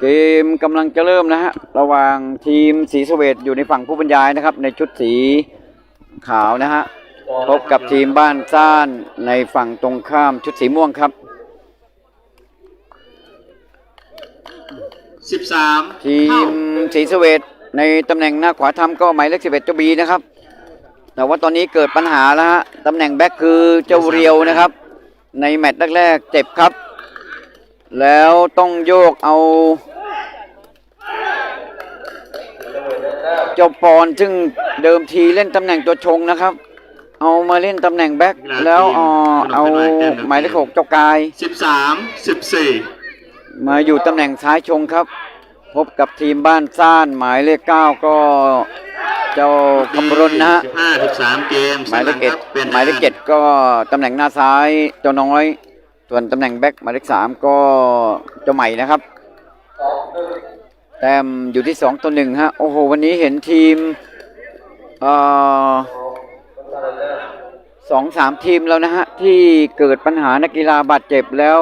เกมกำลังจะเริ่มนะฮะ ระหว่างทีมสีสเวตอยู่ในฝั่งผู้บรรยายนะครับ ในชุดสีขาวนะฮะ พบกับทีมบ้านซ่านในฝั่งตรงข้ามชุดสีม่วงครับสิบสามทีมสีสเวตในตำแหน่งหน้าขวาทำก็หมายเลขสิบเอ็ดเจ้าบีนะครับ แต่ว่าตอนนี้เกิดปัญหาแล้วฮะตำแหน่งแบ็คคือเจ้าเรียวนะครับ ในแมตช์แรกๆเจ็บครับ แล้วต้องโยกเอา เจ้าปอนซึ่งเดิมทีเล่นตำแหน่งตัวชงนะครับ เอามาเล่นตำแหน่งแบ็คแล้วเอาเอาหมายเลขหกเจ้ากายสิบสามสิบสี่มาอยู่ตำแหน่งซ้ายชงครับ พบกับทีมบ้านซ่านหมายเลขเก้าก็เจ้าคำรณนะฮะสิบห้าสิบสามเกมหมายเลขเอ็ดปลี่นหมายเลขเจ็ดก็ตำแหน่งหน้าซ้ายเจ้าน้อย ส่วนตำแหน่งแบ็คหมายเลขสามก็เจ้าใหม่นะครับ แต้มอยู่ที่สองต่อหนึ่งฮะ โอ้โห วันนี้เห็นทีมสองสามทีมแล้วนะฮะ ที่เกิดปัญหานักกีฬาบาดเจ็บแล้ว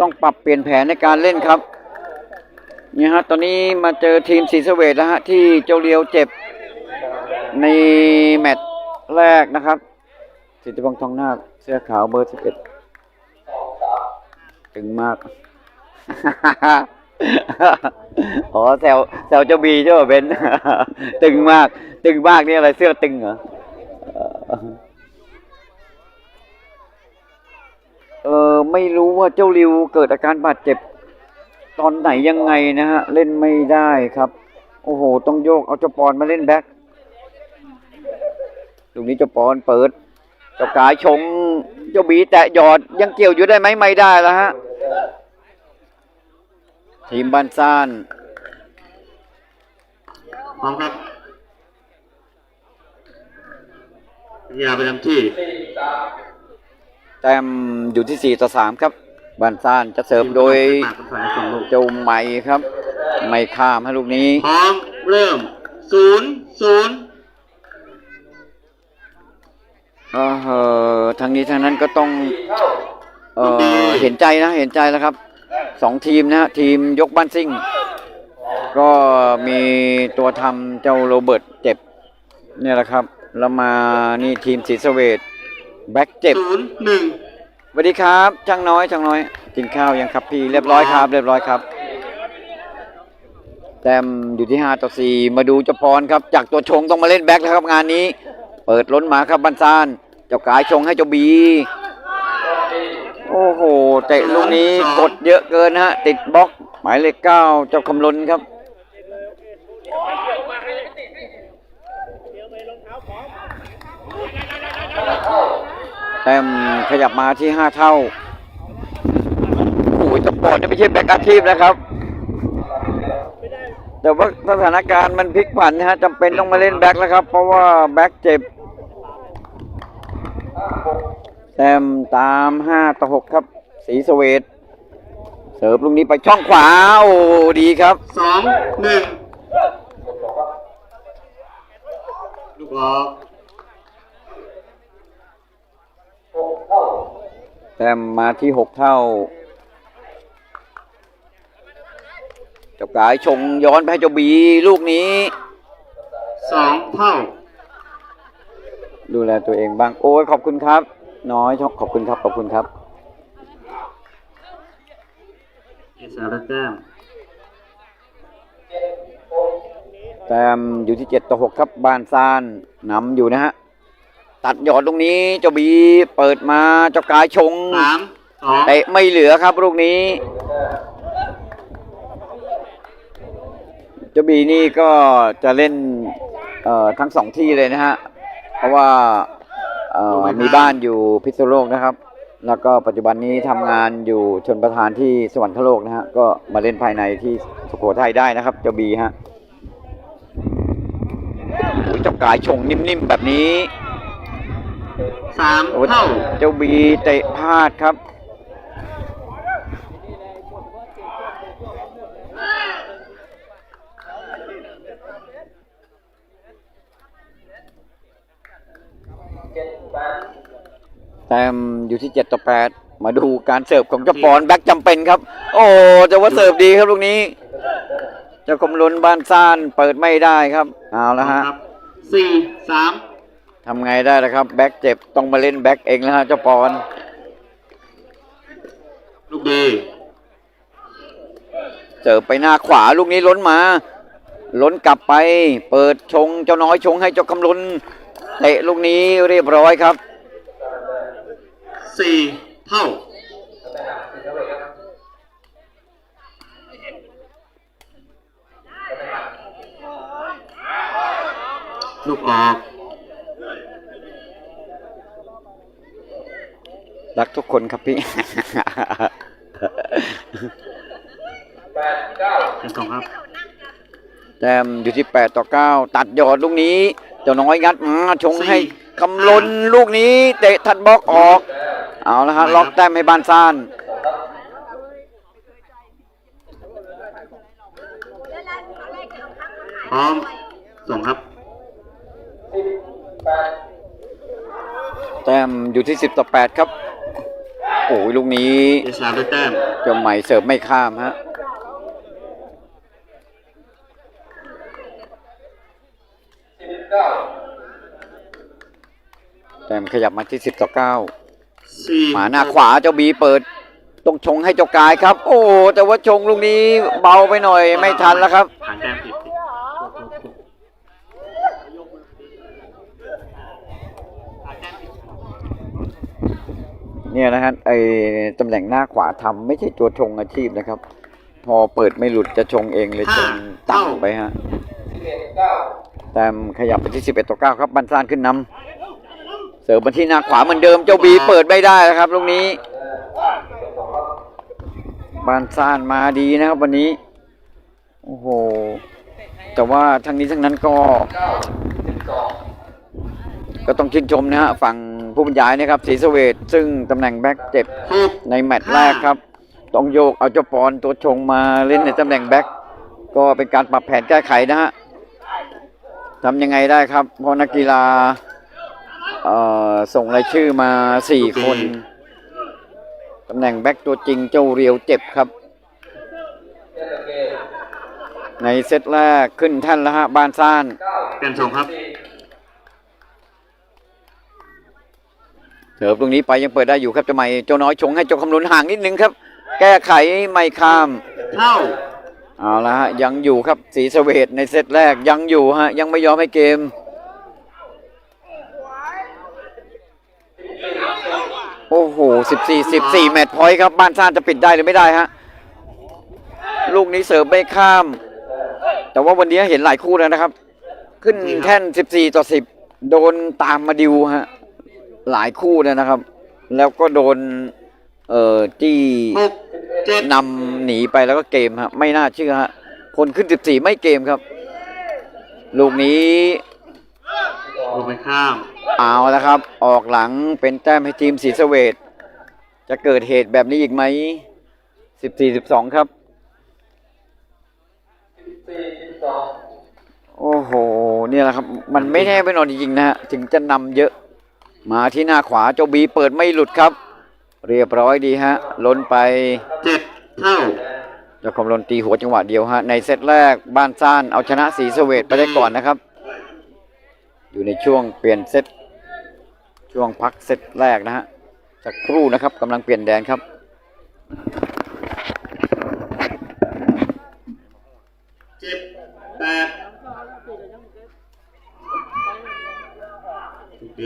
ต้องปรับเปลี่ยนแผนในการเล่นครับเนี่ยฮะ ตอนนี้มาเจอทีมสีสเวตแล้วฮะ ที่เจ้าเลียวเจ็บ ในแมตช์แรกนะครับสิทธิพงษ์ทองนาคเสื้อขาวเบอร์สิบเอ็ดตึงมาก อ๋อแซวแซวเจ้าบีใช่ป่ะเบนตึงมาก ตึงมากนี่อะไรเสื้อตึงเหรอเออเออไม่รู้ว่าเจ้าริวเกิดอาการบาดเจ็บ ตอนไหนยังไงนะฮะ เล่นไม่ได้ครับ โอ้โห ต้องโยกเอาเจ้าปอนมาเล่นแบ็คตรงนี้เจ้าปอนเปิด เจ้ากายชง เจ้าบีแตะหยอดยังเกี่ยวอยู่ได้ไหมไม่ได้แล้วฮะ ทีมบ้านซ่านพร้อมครับยาประจำที่ แต้มอยู่ที่ 4 ต่อ 3 ครับบ้านซ่านจะเสิร์ฟโดยปากกับฝ่ายส่งลูกเจ้าใหม่ครับ ไม่ข้ามให้ลูกนี้ พร้อม เริ่มศูนย์ศูนย์เออทางนี้ทางนั้นก็ต้อง เออเห็นใจนะ เห็นใจแล้วครับ สองทีมนะฮะทีมยกบ้านซิ่ง ก็มีตัวทำเจ้าโรเบิร์ตเจ็บเนี่ยแหละครับแล้วมานี่ทีมศรีสะเวดแบ็คเจ็บศูนย์หนึ่งสวัสดีครับช่างน้อยช่างน้อย กินข้าวยังครับพี่เรียบร้อยครับ เรียบร้อยครับ แต้มอยู่ที่5ต่อ4มาดูเจ้าพรครับ จากตัวชงต้องมาเล่นแบ็คแล้วครับงานนี้ เปิดล้นมาครับบันซาน เจ้ากายชงให้เจ้าบี โอ้โหเตะลูกนี้กดเยอะเกินนะฮะ ติดบล็อกหมายเลขเก้าเจ้าคำลนครับแต้มขยับมาที่ห้าเท่าโอ้ยตะปอดนี่ไม่ใช่แบกอาชีพนะครับ แต่ว่าสถานการณ์มันพลิกผันนะฮะจำเป็นต้องมาเล่นแบ็คแล้วครับ เพราะว่าแบ็คเจ็บ แต้มตามห้าต่อหกครับสีสเวตเสิร์ฟลูกนี้ไปช่องขวา โอ้ดีครับสองหนึ่งลูกออกแต้มมาที่หกเท่าเจ้ากายชงย้อนไปให้เจ้าบีลูกนี้สองเท่า ดูแลตัวเองบ้าง โอ้ยขอบคุณครับ น้อย ขอบคุณครับ ขอบคุณครับเอสาระแก้มแต้มอยู่ที่เจ็ดต่อหกครับบ้านซานนำอยู่นะฮะ ตัดหยอดตรงนี้เจ้าบีเปิดมาเจ้ากายชงสามสองเตะไม่เหลือครับลูกนี้ เจ้าบีนี่ก็จะเล่นเอ่อทั้งสองที่เลยนะฮะ เพราะว่า เอ่อมีบ้านอยู่พิษณุโลกนะครับ แล้วก็ปัจจุบันนี้ทำงานอยู่ชนประธานที่สวรรคโลกนะฮะก็มาเล่นภายในที่สุโขทัยได้นะครับ เจ้าบีฮะโอ้ยเจ้ากายชงนิ่มๆแบบนี้สามโอ้เท่า เจ้าบีเตะพลาดครับ แต้มอยู่ที่เจ็ดต่อแปดมาดูการเสิร์ฟของเจ้าปอนแบ็กจำเป็นครับ โอ้แต่ว่าเสิร์ฟดีครับลูกนี้ เจ้ากรมลุนบ้านซ่านเปิดไม่ได้ครับ เอาละฮะครับสี่สามทำไงได้ล่ะครับ แบ็กเจ็บต้องมาเล่นแบ็กเองแล้วฮะเจ้าปอน ลูกดีเสิร์ฟไปหน้าขวาลูกนี้ล้นมา ล้นกลับไป เปิดชงเจ้าน้อยชงให้เจ้ากำลุนเตะลูกนี้เรียบร้อยครับ สี่เท่า ลูกออก รักทุกคนครับพี่ เป็นสองครับ แต้มอยู่ที่ 8 ต่อ 9 ตัดยอดลูกนี้ เจ้าน้อยงัดมาชงให้คำลนลูกนี้ เตะทัดบล็อกออก เอาละฮะล็อกแต้มให้บานซ่านพร้อมส่งครับ แต้มอยู่ที่ 10 ต่อ 8 ครับ โอ้ยลูกนี้เอชาได้แต้มเจ้าใหม่เสิร์ฟไม่ข้ามฮะแต้มขยับมาที่ 10 ต่อ 9 สี่หมาหน้าขวาเจ้าบีเปิดต้องชงให้เจ้ากายครับ โอ้แต่ว่าชงลูกนี้เบาไปหน่อยไม่ทันแล้วครับหางแต้มผิดผิดเนี่ยนะฮะไอ้ตำแหน่งหน้าขวาทำไม่ใช่ตัวชงอาชีพนะครับ พอเปิดไม่หลุดจะชงเองเลยชงต่ำไปฮะแต้มขยับไปที่ 11ต่อ9ครับบันซานขึ้นนำ เสิร์ฟมาที่หน้าขวาเหมือนเดิมเจ้าบีเปิดไม่ได้แล้วครับลูกนี้บานซานมาดีนะครับวันนี้ โอ้โห แต่ว่าทั้งนี้ทั้งนั้นก็ ก็ต้องชื่นชมนะฮะฝั่งผู้บรรยายนะครับศรีสะเวดซึ่งตำแหน่งแบ็คเจ็บหกในแมตช์แรกครับ ต้องโยกเอาเจ้าปอนตัวชงมาเล่นในตำแหน่งแบ็คก็เป็นการปรับแผนแก้ไขนะฮะทำยังไงได้ครับเพราะนักกีฬาเอ่อ ส่งรายชื่อมาสี่คนตำแหน่งแบ็คตัวจริงเจ้าเรียวเจ็บครับ ในเซตแรกขึ้นแท่านแล้วฮะบานซ่านเปลี่ยนส่งครับเสิร์ฟตรงนี้ไปยังเปิดได้อยู่ครับเจ้าใหม่เจ้าน้อยชงให้เจ้าคำนุนห่างนิดนึงครับ แก้ไขไม่ข้ามเท่าเอาละฮะยังอยู่ครับสีสะเวดในเซตแรกยังอยู่ฮะยังไม่ยอมให้เกม โอ้โหสิบสี่สิบสี่แมตช์พอยต์ครับ บ้านซ่านจะปิดได้หรือไม่ได้ฮะ ลูกนี้เสิร์ฟไม่ข้าม แต่ว่าวันนี้เห็นหลายคู่แล้วนะครับ ขึ้นแท่นสิบสี่ต่อสิบโดนตามมาดิวฮะ หลายคู่แล้วนะครับ แล้วก็โดน เอ่อที่นำหนีไปแล้วก็เกมฮะ ไม่น่าเชื่อฮะ คนขึ้น 14 ไม่เกมครับ ลูกนี้ลงไปข้าม เอาแล้วครับ ออกหลังเป็นแต้มให้ทีมศรีสะเวดจะเกิดเหตุแบบนี้อีกไหม14 12ครับ โอ้โห เนี่ยแหละครับ มันไม่แน่ไม่นอนจริงๆนะฮะ ถึงจะนำเยอะ มาที่หน้าขวาเจ้าบีเปิดไม่หลุดครับ เรียบร้อยดีฮะ ล้นไปเจ็ดเท่าเจ้าคอมลนตีหัวจังหวะเดียวฮะ ในเซตแรกบ้านซ่านเอาชนะสีสะเวดไปได้ก่อนนะครับ อยู่ในช่วงเปลี่ยนเซตช่วงพักเซตแรกนะฮะสักครู่นะครับกำลังเปลี่ยนแดนครับเจ็ดแปดโอเค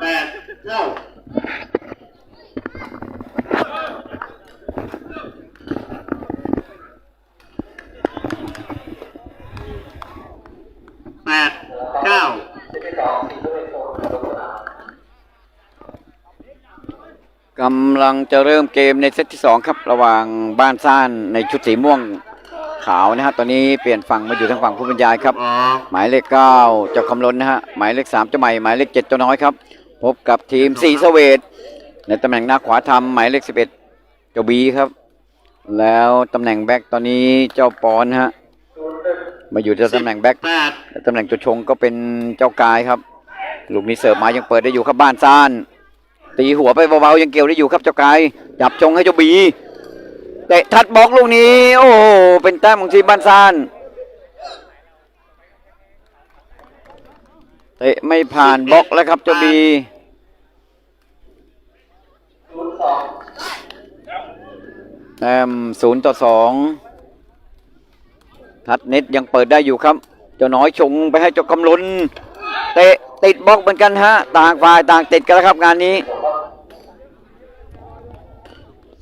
แปดเท่า แปดเก้า กำลังจะเริ่มเกมในเซตที่สองครับระหว่างบ้านซ่านในชุดสีม่วงขาวนะฮะตอนนี้เปลี่ยนฝั่งมาอยู่ทางฝั่งผู้บรรยายครับ หมายเลขเก้าเจ้าคำลนนะฮะหมายเลขสามเจ้าใหม่หมายเลขเจ็ดเจ้าน้อยครับ พบกับทีมสีสเวดในตำแหน่งหน้าขวาทำหมายเลขสิบเอ็ดเจ้าบีครับ แล้วตำแหน่งแบ็กตอนนี้เจ้าปอนฮะมาอยู่ที่ตำแหน่งแบ็กแปดและตำแหน่งตัวชงก็เป็นเจ้ากายครับลูกนี้เสิร์ฟมายังเปิดได้อยู่ครับบ้านซ่าน ตีหัวไปเบาๆยังเกี่ยวได้อยู่ครับเจ้ากายจับชงให้เจ้าบีเตะทัดบล็อกลูกนี้ โอ้โเป็นแต้มของทีมบ้านซานเตะไม่ผ่านบล็อกแล้วครับเจ้าบีแต้มศูนย์ต่อสองทัดเน็ตยังเปิดได้อยู่ครับ เจ้าน้อยชงไปให้เจ้ากำลุนเตะติดบล็อกเหมือนกันฮะ ต่างฝ่ายต่างติดกันแล้วครับงานนี้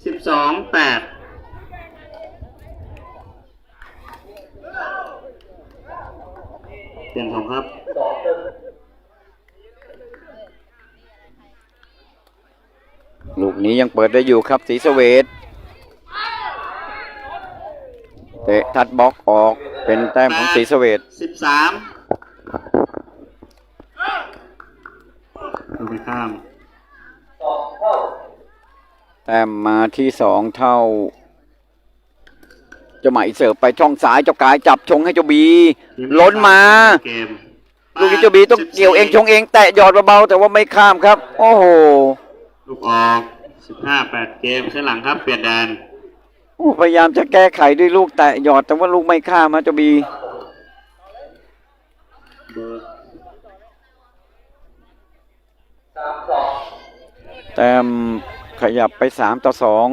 สิบสองแปดเปลี่ยนของครับลูกนี้ยังเปิดได้อยู่ครับสีสเวตเตะทัดบล็อกออกเป็นแต้มของสีสเวตสิบสามดูไปข้าม แต้มมาที่สองเท่าเจ้าไหมเสิร์ฟไปช่องซ้ายเจ้ากายจับชงให้เจ้าบี ล้นมาเกมลูกนี้เจ้าบีต้องเกี่ยวเองชงเองแตะหยอดเบาๆแต่ว่าไม่ข้ามครับ โอ้โหลูกออกสิบห้าแปดเกมข้างหลังครับเปลี่ยนแดนโอ้พยายามจะแก้ไขด้วยลูกแตะหยอดแต่ว่าลูกไม่ข้ามฮะเจ้าบีเบอร์แต้ม ขยับไปสามต่อสอง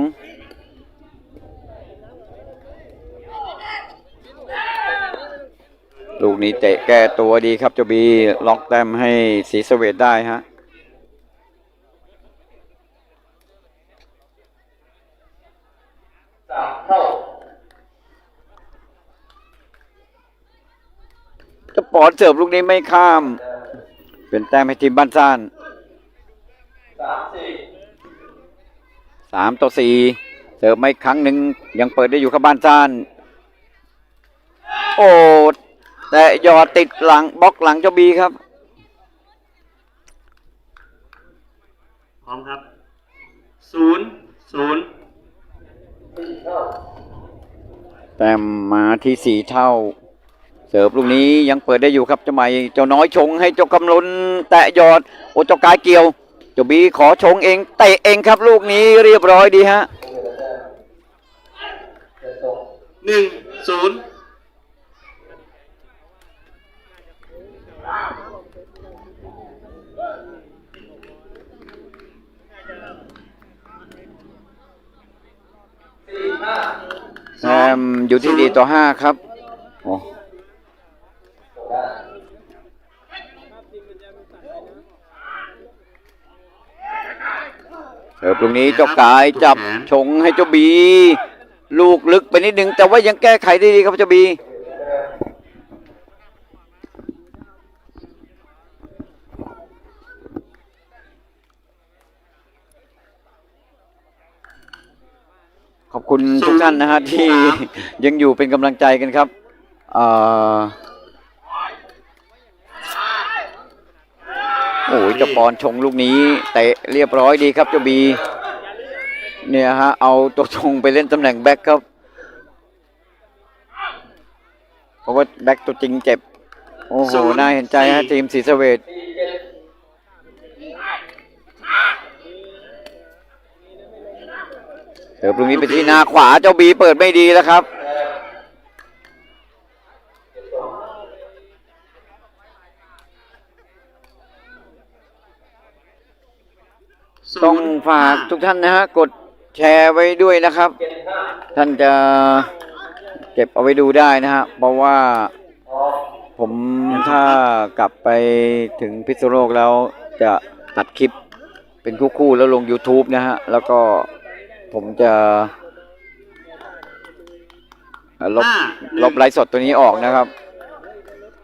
ลูกนี้เตะแก้ตัวดีครับเจ้าบีล็อกแต้มให้สีสเวตได้ฮะจะปอนเสิร์ฟลูกนี้ไม่ข้าม เป็นแต้มให้ทีมบ้านซ่าน สามต่อสี่เสิร์ฟไม่ครั้งหนึ่งยังเปิดได้อยู่ครับบ้านซ่าน โอ้แต่หยอดติดหลังบล็อกหลังเจ้าบีครับ พร้อมครับศูนย์ศูนย์แต้มมาที่สี่เท่า เสิร์ฟลูกนี้ยังเปิดได้อยู่ครับเจ้าใหม่เจ้าน้อยชงให้เจ้ากำลนแตะหยอด โอเจ้ากายเกี่ยว เจ้าบีขอชงเองเตะเองครับลูกนี้เรียบร้อยดีฮะหนึ่งศูนย์แต้มอยู่ที่ดีต่อห้าครับโอ้ เสิร์ฟตรงนี้เจ้ากายจับชงให้เจ้าบี ลูกลึกไปนิดนึง แต่ว่ายังแก้ไขได้ดีครับเจ้าบี ขอบคุณทุกท่านนะฮะที่ยังอยู่เป็นกำลังใจกันครับเอ่อ โอ้ยเจะปอนชงลูกนี้เตะเรียบร้อยดีครับเจ้าบี เนี่ยฮะเอาตัวชงไปเล่นตำแหน่งแบ็คครับ เพราะว่าแบ็คตัวจริงเจ็บ โอ้โห น่าเห็นใจฮะทีมศรีสะเวดเสิร์ฟลูกนี้ไปที่หน้าขวาเจ้าบีเปิดไม่ดีแล้วครับ ต้อง ฝากทุกท่านนะฮะกดแชร์ไว้ด้วยนะครับ ท่านจะเก็บเอาไว้ดูได้นะฮะเพราะว่าผมถ้ากลับไปถึงพิษณุโลกแล้วจะตัดคลิปเป็นคู่ๆแล้วลง YouTube นะฮะ แล้วก็ผมจะลบห้าลบไลฟ์สดตัวนี้ออกนะครับ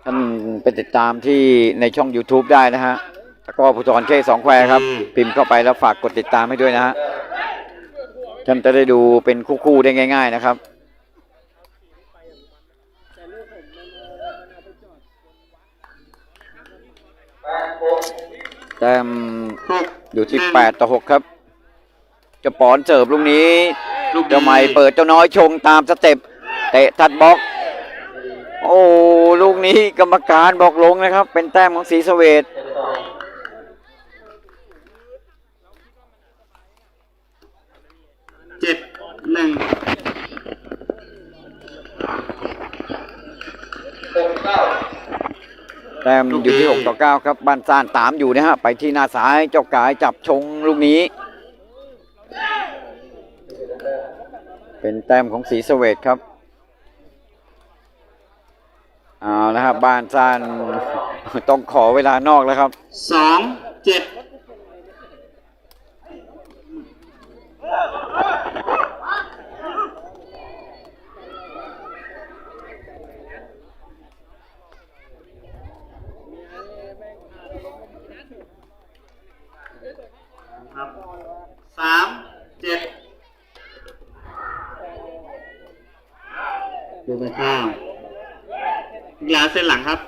ท่านไปติดตามที่ในช่อง YouTube ได้นะฮะ แล้วก็ผู้จรเคสองแควครับ พิมพ์เข้าไปแล้วฝากกดติดตามให้ด้วยนะฮะท่านจะได้ดูเป็นคู่ๆได้ง่าย ๆนะครับแต้มหกอยู่ที่หนึ่งแปดต่อหกครับ จะปอนเสิร์ฟลูกนี้ลูกดีเจ้าใหม่เปิดเจ้าน้อยชงตามสเต็ปเตะทัดบล็อก โอ้ ลูกนี้กรรมการบอกลงนะครับ เป็นแต้มของศรีสะเวด ที่ 6 ต่อ 9 ครับบ้านซ่านตามอยู่นะฮะ ไปที่หน้าซ้ายเจ้ากายจับชงลูกนี้ เป็นแต้มของสีสเวตครับเอาละครับบ้านซ่านต้องขอเวลานอกแล้วครับ 2 7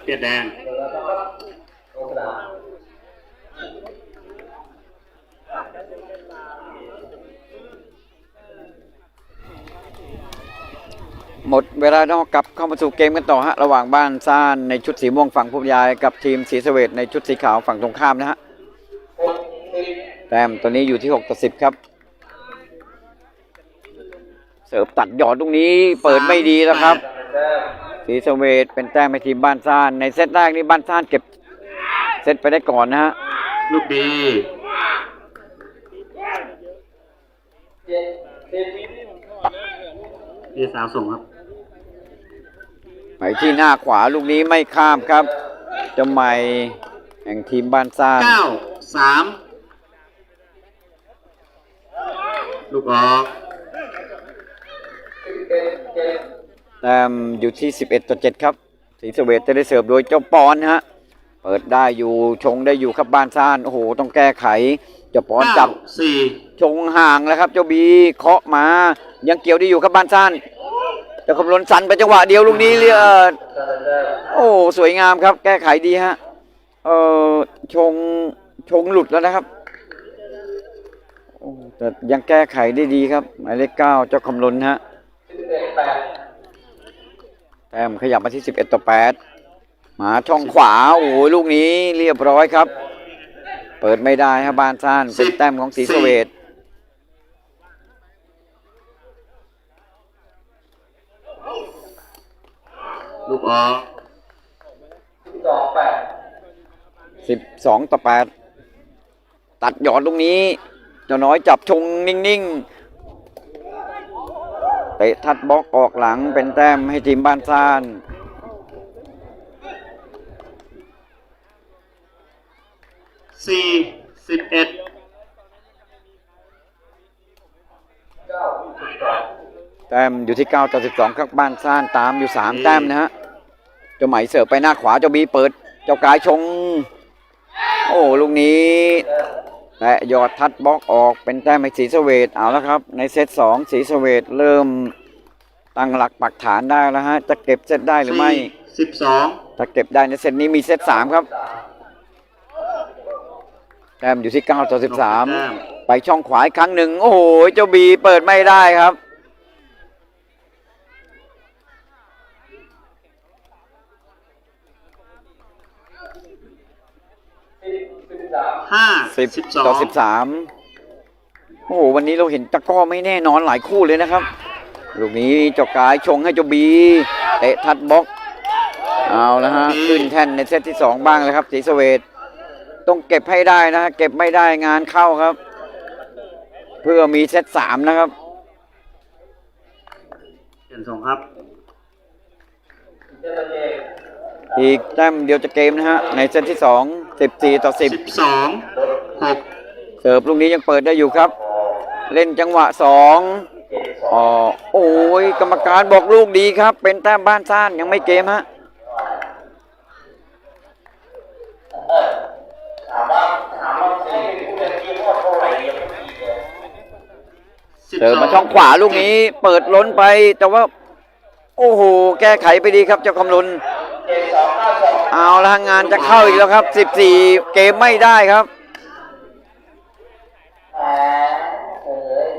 ลี่ยนแดงหมดเวลานอกกลับเข้ามาสู่เกมกันต่อฮะระหว่างบ้านซ่านในชุดสีม่วงฝั่งผู้ยายกับทีมศรีสเวดในชุดสีขาวฝั่งตรงข้ามนะฮะแต้มตัวนี้อยู่ที่ 6 ต่อ 10 ครับ เสิร์ฟตัดหยอดตรงนี้เปิดไม่ดีแล้วครับ ศรีสะเวดเป็นแต้มให้ทีมบ้านซ่าน ในเซตแรกนี่บ้านซ่านเก็บเซตไปได้ก่อนนะฮะ ลูกดีพี่สาวส่งครับไปที่หน้าขวาลูกนี้ไม่ข้ามครับเจะใหม่แห่งทีมบ้านซ่านเก้าสามลูกออก แต้มอยู่ที่ 11 ต่อ 7 ครับศรีสะเวดจะได้เสิร์ฟโดยเจ้าปอนฮะ เปิดได้อยู่ชงได้อยู่ครับบ้านซ่าน โอ้โห ต้องแก้ไข เจ้าปอนจับเก้าสี่ชงห่างแล้วครับเจ้าบีเคาะมา ยังเกี่ยวได้อยู่ครับบ้านซ่านเจะคำนวณสันไปจังหวะเดียวลูกนี้เรียดโอ้สวยงามครับ แก้ไขดีฮะ เออชงชงหลุดแล้วนะครับโอ้แต่ยังแก้ไขได้ดีครับ หมายเลขเก้าเจ้าคำลนฮะ แต้มขยับมาที่ 11 ต่อ 8 มาช่องขวา โอ้ยลูกนี้เรียบร้อยครับ เปิดไม่ได้ครับบานซ่านเป็นแต้มของศรีสะเวดลูกออก12ต่อ8ตัดหยอดตรงนี้เจ้าน้อยจับชงนิ่ง ๆ เตะทัดบล็อกออกหลังเป็นแต้มให้ทีมบ้านซ่านสี่สิบเอ็ดแต้มอยู่ที่ 9 ต่อ 12 ครับบ้านซ่านตามอยู่ 3 แต้มนะฮะ เจ้าไหมเสิร์ฟไปหน้าขวา เจ้าบีเปิด เจ้ากายชง โอ้ ลูกนี้ และยอดทัดบล็อกออกเป็นแต้มให้ศรีสะเวดเอาแล้วครับ ในเซตสองศรีสะเวดเริ่มตั้งหลักปักฐานได้แล้วฮะ จะเก็บเซตได้หรือไม่สิบสองถ้าเก็บได้ในเซตนี้มีเซตสามครับ แต้มอยู่ที่9ต่อ13ไปช่องขวาอีกครั้งหนึ่ง โอ้โห เจ้าบีเปิดไม่ได้ครับ ห้าสิบสิบสองต่อสิบสามโอ้โหวันนี้เราเห็นตะกร้อไม่แน่นอนหลายคู่เลยนะครับ ลูกนี้เจ้ากายชงให้เจ้าบี เตะทัดบล็อก เอาแล้วฮะขึ้นแท่นในเซตที่สองบ้างเลยครับศรีสะเวดต้องเก็บให้ได้นะฮะเก็บไม่ได้งานเข้าครับ เพื่อมีเซตสามนะครับเปลี่ยนส่งครับ อีกแต้มเดียวจะเกมนะฮะ ในเซตที่สองสิบสี่ต่อสิบสิบสองหกเสิร์ฟลูกนี้ยังเปิดได้อยู่ครับ เล่นจังหวะสองอ๋อโอ้ยกรรมการบอกลูกดีครับ เป็นแต้มบ้านซ่านยังไม่เกมฮะสิบเสิร์ฟสองมาช่องขวาลูกนี้เปิดล้นไปแต่ว่า โอ้โห แก้ไขไปดีครับเจ้าคำลุน เอาละงานจะเข้าอีกแล้วครับ 14 เกมไม่ได้ครับ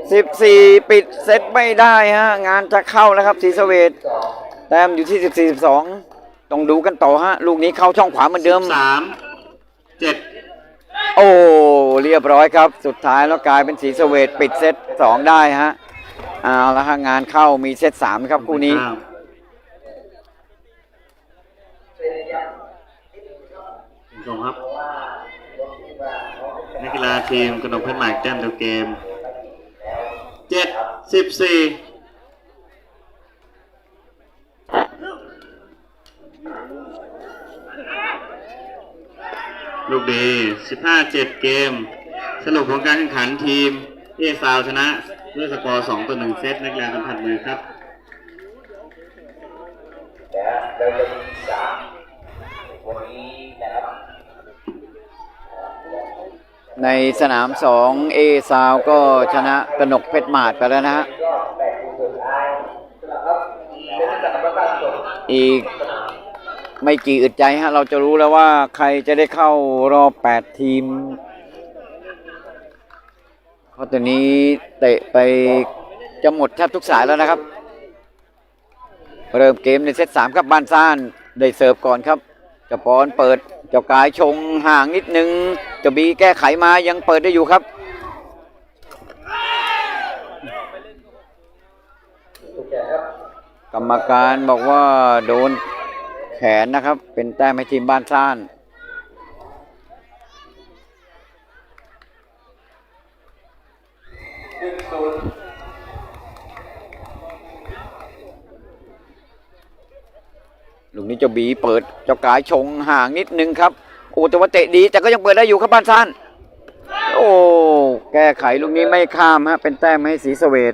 14 ปิดเซตไม่ได้ฮะงานจะเข้าแล้วครับศรีสะเวดแต้มอยู่ที่ 14 12 ต้องดูกันต่อฮะ ลูกนี้เข้าช่องขวาเหมือนเดิมสามเจ็ดโอ้ เรียบร้อยครับ สุดท้ายแล้วกลายเป็นศรีสะเวดปิดเซต2 ได้ฮะเอาละฮะงานเข้ามีเซต3ครับคู่นี้ ส่งครับ นักกีฬาทีมกระดกเพชรหมากแต้มเดียวเกมเจ็ดสิบสี่ลูกดีสิบห้าเจ็ดเกม สรุปผลการแข่งขันทีม เอซาวชนะด้วยสกอร์สองต่อหนึ่งเซตนักกีฬาสัมผัสมือครับ ในสนาม2เอซาวก็ชนะกนกเพชรหมาดไปแล้วนะฮะอีกไม่กี่อึดใจฮะ เราจะรู้แล้วว่าใครจะได้เข้ารอบ 8 ทีม เพราะตอนนี้เตะไปจะหมดแทบทุกสายแล้วนะครับ เริ่มเกมในเซต3ครับบ้านซ่าน ได้เสิร์ฟก่อนครับจ้าปอนเปิด เจ้ากายชงห่างนิดนึงเจ้าบีแก้ไขมายังเปิดได้อยู่ครับกรรมการบอกว่าโดนแขนนะครับ เป็นแต้มให้ทีมบ้านซ่านศูนย์ ลูกนี้เจ้าบีเปิดเจ้ากายชงห่างนิดนึงครับโอ้แต่ว่าเตะดีแต่ก็ยังเปิดได้อยู่ครับบ้านซ่านโอ้แก้ไขลูกนี้ไม่ข้ามฮะเป็นแต้มให้สีสเวด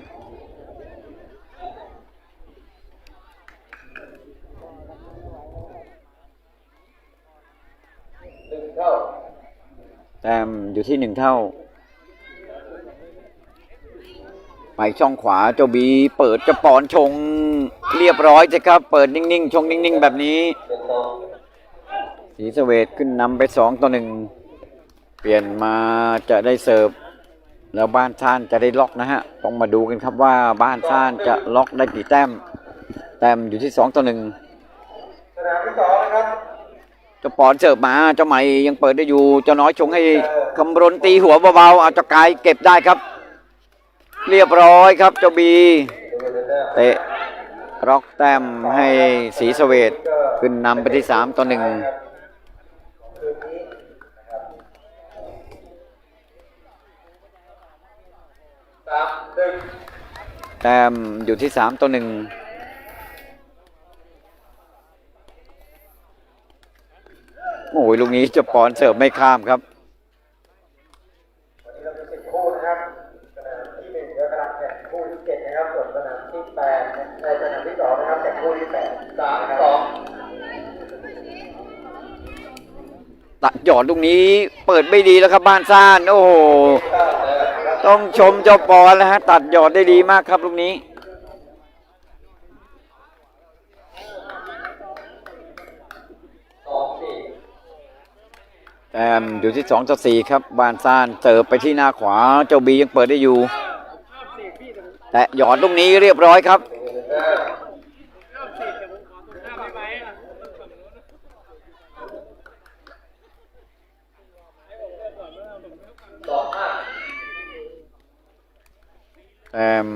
หนึ่งเท่าแต้มอยู่ที่หนึ่งเท่า ไปช่องขวาเจ้าบีเปิดเจะปอนชง เรียบร้อยสิครับ เปิดนิ่งๆ ชงนิ่งๆ แบบนี้สีสเวดขึ้นนำไปสองต่อหนึ่งเปลี่ยนมาจะได้เสิร์ฟแล้วบ้านท่านจะได้ล็อกนะฮะ ต้องมาดูกันครับว่าบ้านท่านจะล็อกได้กี่แต้ม แต้มอยู่ที่สองต่อหนึ่งสนามที่สองนะครับเจ้าปอนเสิร์ฟมาเจ้าใหม่ยังเปิดได้อยู่เจ้าน้อยชงให้คำรนตีหัวเบาๆเอาเจ้ากายเก็บได้ครับ เรียบร้อยครับเจ้าบีเลยนะเตะ ล็อกแต้มให้สีสเวดขึ้นนำไปที่สามต่อหนึ่งแต้มอยู่ที่สามต่อหนึ่งโอ้ยลูกนี้จะปอนเสิร์ฟไม่ข้ามครับ วันนี้เรามีสิบคู่นะครับสนามที่หนึ่งแล้วกำลังแข่งคู่ที่เจ็ดนะครับส่วนสนามที่แปดในสนามที่สองนะครับแข่งคู่ที่แปดสามสอง ตัดหย อดลูกนี้เปิดไม่ดีแล้วครับบ้านซ่านโอ้โหต้องชมเจ้าปอนแล้วฮะตัดหยอดได้ดีมากครับลูกนี้สองสี่แต้มอยู่ที่สองต่อสี่ครับบ้านซ่านเสิร์ฟไปที่หน้าขวาเจ้าบียังเปิดได้อยู่ แต่หยอดลูกนี้เรียบร้อยครับ สองห้า แต้ม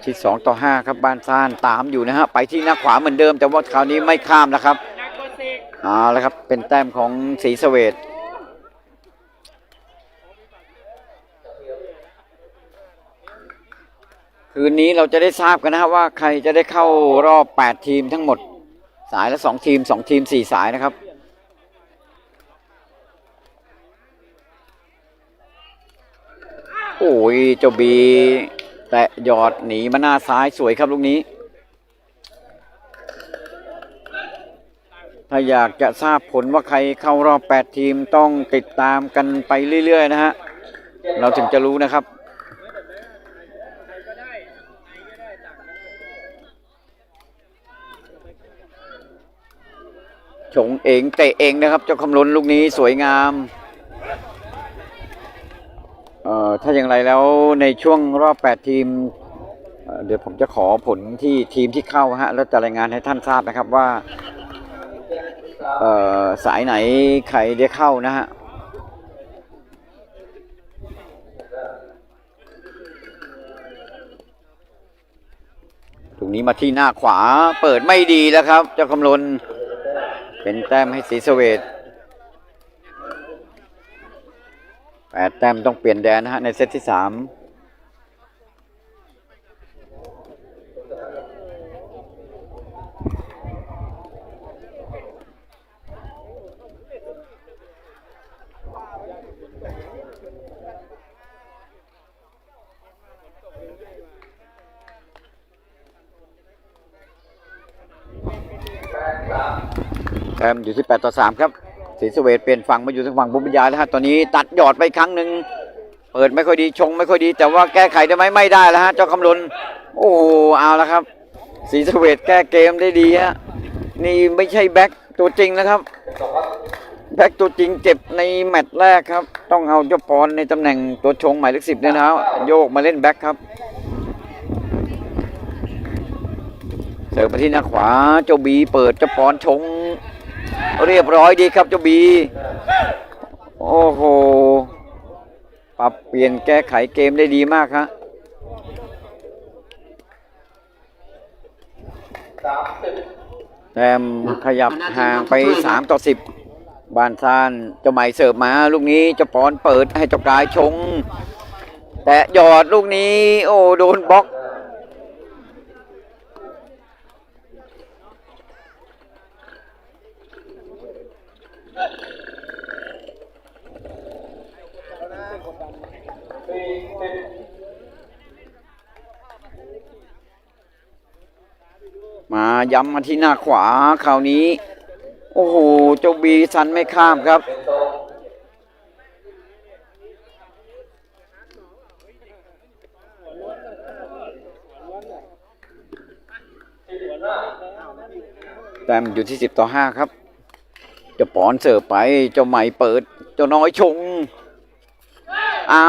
อยู่ที่สองต่อห้าครับบ้านซ่านตามอยู่นะฮะไปที่หน้าขวาเหมือนเดิม แต่ว่าคราวนี้ไม่ข้ามนะครับเอาและครับเป็นแต้มของศรีสเวดคืนนี้เราจะได้ทราบกันนะครับว่าใครจะได้เข้ารอบ 8 ทีมทั้งหมดสายละ 2 ทีม 2 ทีม 4 สายนะครับโอ้ยเจ้าบี แตะหยอดหนีมาหน้าซ้ายสวยครับลูกนี้ ถ้าอยากจะทราบผลว่าใครเข้ารอบ 8 ทีมต้องติดตามกันไปเรื่อย ๆ นะฮะ เราถึงจะรู้นะครับชงเองเตะเองนะครับ เจ้าคำลนลูกนี้สวยงาม เอ่อถ้าอย่างไรแล้วในช่วงรอบ 8 ทีมเอ่อเดี๋ยวผมจะขอผลที่ทีมที่เข้าฮะแล้วจะรายงานให้ท่านทราบนะครับว่าเอ่อสายไหนใครได้เข้านะฮะ ตรงนี้มาที่หน้าขวาเปิดไม่ดีแล้วครับ เจ้าคำลนเป็นแต้มให้สีสะเวด แปดแต้มต้องเปลี่ยนแดนนะฮะในเซตที่สามแต้มอยู่ที่แปดต่อสามครับ สีสเวดเปลี่ยนฝั่งมาอยู่ทางฝั่งบุญญาแล้วฮะตอนนี้ตัดหยอดไปครั้งหนึ่งเปิดไม่ค่อยดีชงไม่ค่อยดี แต่ว่าแก้ไขได้ไหมไม่ได้แล้วฮะเจ้าคำลนโอ้โหเอาล้วครับสีสเวดแก้เกมได้ดีฮะนี่ไม่ใช่แบ็คตัวจริงนะครับแบ็คตัวจริงเจ็บในแมตช์แรกครับ ต้องเอาเจ้าปอนในตำแหน่งตัวชงหมายเลขสิบเนี่ยนะครับโยกมาเล่นแบ็คครับเสิร์ฟมาที่หน้าขวาเจ้าบีเปิดเจ้าปอนชง เรียบร้อยดีครับเจ้าบี โอ้โห ปรับเปลี่ยนแก้ไขเกมได้ดีมากครับสามสิบแต้มขยับห่างไป 3 ต่อ 10 บานซานเจ้าใหม่เสิร์ฟมาลูกนี้เจ้าปอนเปิดให้เจ้ากายชง แต่หยอดลูกนี้ โอ้โดนบล็อก ย้ำมาที่หน้าขวาคราวนี้ โอ้โห เจ้าบีสันไม่ข้ามครับ แต้มอยู่ที่ 10 ต่อ 5 ครับจ้าปอนเสิร์ฟไป เจ้าใหม่เปิด เจ้าน้อยชง เอา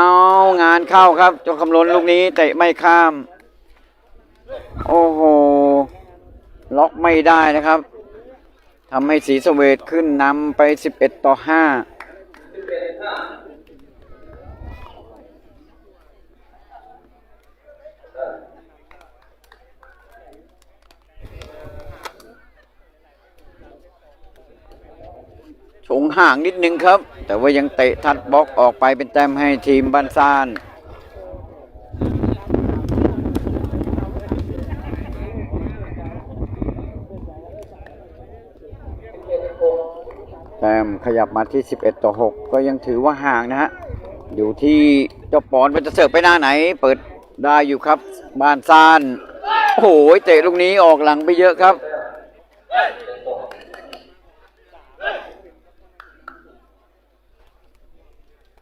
งานเข้าครับ เจ้าคำล้นลูกนี้เตะไม่ข้าม โอ้โห ล็อกไม่ได้นะครับทำให้สีสเวดขึ้นนำไป 11 ต่อ5ชงห่างนิดนึงครับ แต่ว่ายังเตะทัดบล็อกออกไปเป็นแต้มให้ทีมบ้านซ่าน แต้มข ยับมาที่ 11 ต่อ 6 ก็ยังถือว่าห่างนะฮะ อยู่ที่เจ้าปอนมันจะเสิร์ฟไปหน้าไหน เปิดได้อยู่ครับ บ้านซ่าน โอ้โห เตะลูกนี้ออกหลังไปเยอะครับ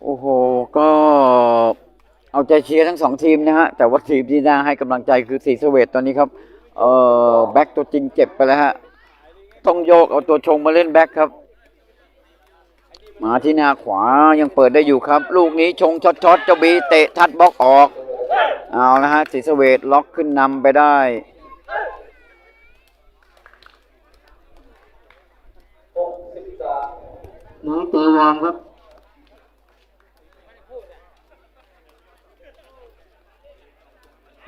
โอ้โห ก็เอาใจเชียร์ทั้งสองทีมนะฮะ แต่ว่าทีมที่น่าให้กำลังใจคือสีสเวตตอนนี้ครับ เอ่อแบ็กตัวจริงเจ็บไปแล้วฮะต้องโยกเอาตัวชงมาเล่นแบ็กครับ มาที่หน้าขวายังเปิดได้อยู่ครับ ลูกนี้ชงช็อตช็อตเจ้าบีเตะทัดบล็อกออก เอาละฮะสีสะเวตล็อกขึ้นนำไปได้หกสิบสามน้องตัววอร์มครับ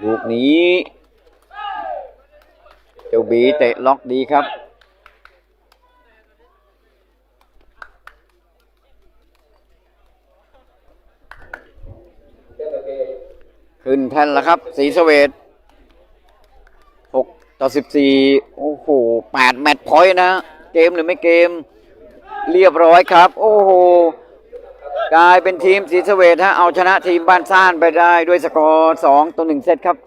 ลูกนี้ เจ้าบีเตะล็อกดีครับ เจ้าตะเกียบ ขึ้น แท่นแล้วครับ สีสเวตหกต่อสิบสี่โอ้โหแปดแมตช์พอยต์นะ เกมหรือไม่เกม เรียบร้อยครับ โอ้โห กลายเป็นทีมสีสเวตฮะเอาชนะทีมบ้านซ่านไปได้ด้วยสกอร์สองต่อหนึ่งเซตครับ